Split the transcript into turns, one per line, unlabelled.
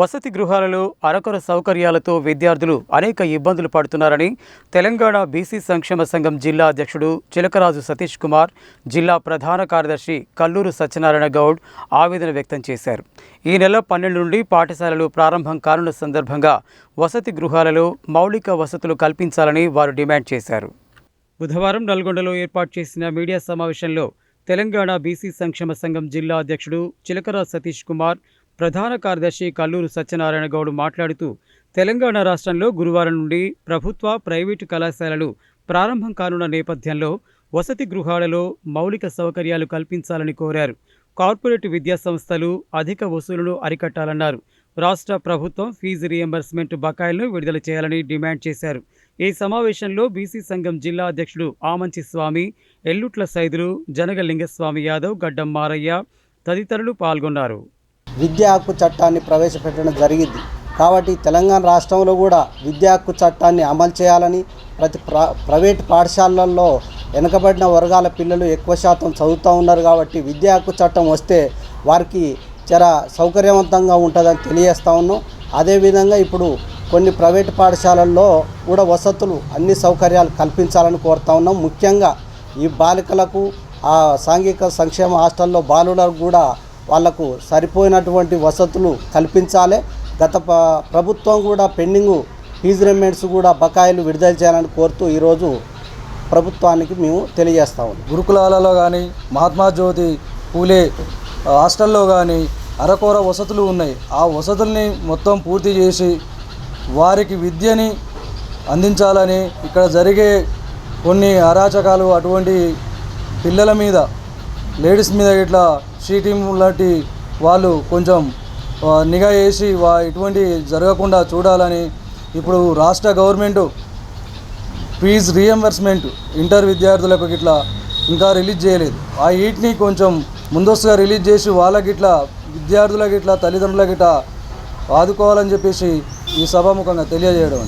వసతి గృహాలలో అరకొర సౌకర్యాలతో విద్యార్థులు అనేక ఇబ్బందులు పడుతున్నారని తెలంగాణ బీసీ సంక్షేమ సంఘం జిల్లా అధ్యక్షుడు చిలకరాజు సతీష్ కుమార్ జిల్లా ప్రధాన కార్యదర్శి కల్లూరు సత్యనారాయణ గౌడ్ ఆవేదన వ్యక్తం చేశారు. ఈ నెల పన్నెండు నుండి పాఠశాలలు ప్రారంభం కానున్న సందర్భంగా వసతి గృహాలలో మౌలిక వసతులు కల్పించాలని వారు డిమాండ్ చేశారు. బుధవారం నల్గొండలో ఏర్పాటు చేసిన మీడియా సమావేశంలో తెలంగాణ బీసీ సంక్షేమ సంఘం జిల్లా అధ్యక్షుడు చిలకరాజు సతీష్ కుమార్ ప్రధాన కార్యదర్శి కల్లూరు సత్యనారాయణ గౌడ్ మాట్లాడుతూ తెలంగాణ రాష్ట్రంలో గురువారం నుండి ప్రభుత్వ ప్రైవేటు కళాశాలలు ప్రారంభం కానున్న నేపథ్యంలో వసతి గృహాలలో మౌలిక సౌకర్యాలు కల్పించాలని కోరారు. కార్పొరేట్ విద్యా సంస్థలు అధిక వసూలును అరికట్టాలన్నారు. రాష్ట్ర ప్రభుత్వం ఫీజు రియంబర్స్మెంట్ బకాయిలను విడుదల చేయాలని డిమాండ్ చేశారు. ఈ సమావేశంలో బీసీ సంఘం జిల్లా అధ్యక్షుడు ఆమంచి స్వామి ఎల్లుట్ల సైదులు జనగలింగస్వామి యాదవ్ గడ్డం మారయ్య తదితరులు పాల్గొన్నారు.
విద్యా హక్కు చట్టాన్ని ప్రవేశపెట్టడం జరిగింది. కాబట్టి తెలంగాణ రాష్ట్రంలో కూడా విద్యా హక్కు చట్టాన్ని అమలు చేయాలని ప్రతి ప్ర ప్రైవేట్ పాఠశాలల్లో వెనుకబడిన వర్గాల పిల్లలు ఎక్కువ శాతం చదువుతూ ఉన్నారు కాబట్టి విద్యా హక్కు చట్టం వస్తే వారికి జర సౌకర్యవంతంగా ఉంటుందని తెలియజేస్తూ ఉన్నాం. అదేవిధంగా ఇప్పుడు కొన్ని ప్రైవేట్ పాఠశాలల్లో కూడా వసతులు అన్ని సౌకర్యాలు కల్పించాలని కోరుతా ఉన్నాం. ముఖ్యంగా ఈ బాలికలకు ఆ సాంఘిక సంక్షేమ హాస్టల్లో బాలులకు కూడా వాళ్ళకు సరిపోయినటువంటి వసతులు కల్పించాలి. గత ప్రభుత్వం కూడా పెండింగ్ ఫీజు రెమెంట్స్ కూడా బకాయిలు విడుదల చేయాలని కోరుతూ ఈరోజు ప్రభుత్వానికి మేము తెలియజేస్తాము
గురుకులాలలో కానీ మహాత్మా జ్యోతి పూలే హాస్టల్లో కానీ అరకొర వసతులు ఉన్నాయి. ఆ వసతుల్ని మొత్తం పూర్తి చేసి వారికి విద్యని అందించాలని ఇక్కడ జరిగే కొన్ని అరాచకాలు అటువంటి పిల్లల మీద లేడీస్ మీద ఇట్లా షీటింగ్ లాంటి వాళ్ళు కొంచెం నిఘా వేసి వా ఇటువంటి జరగకుండా చూడాలని ఇప్పుడు రాష్ట్ర గవర్నమెంట్ ఫీజ్ రియంబర్స్మెంట్ ఇంటర్ విద్యార్థులకు ఇట్లా ఇంకా రిలీజ్ చేయలేదు. ఆ వీటిని కొంచెం ముందస్తుగా రిలీజ్ చేసి వాళ్ళకి ఇట్లా విద్యార్థులకి ఇట్లా తల్లిదండ్రులకి ఇట్లా ఆదుకోవాలని చెప్పేసి ఈ సభాముఖంగా తెలియజేయడం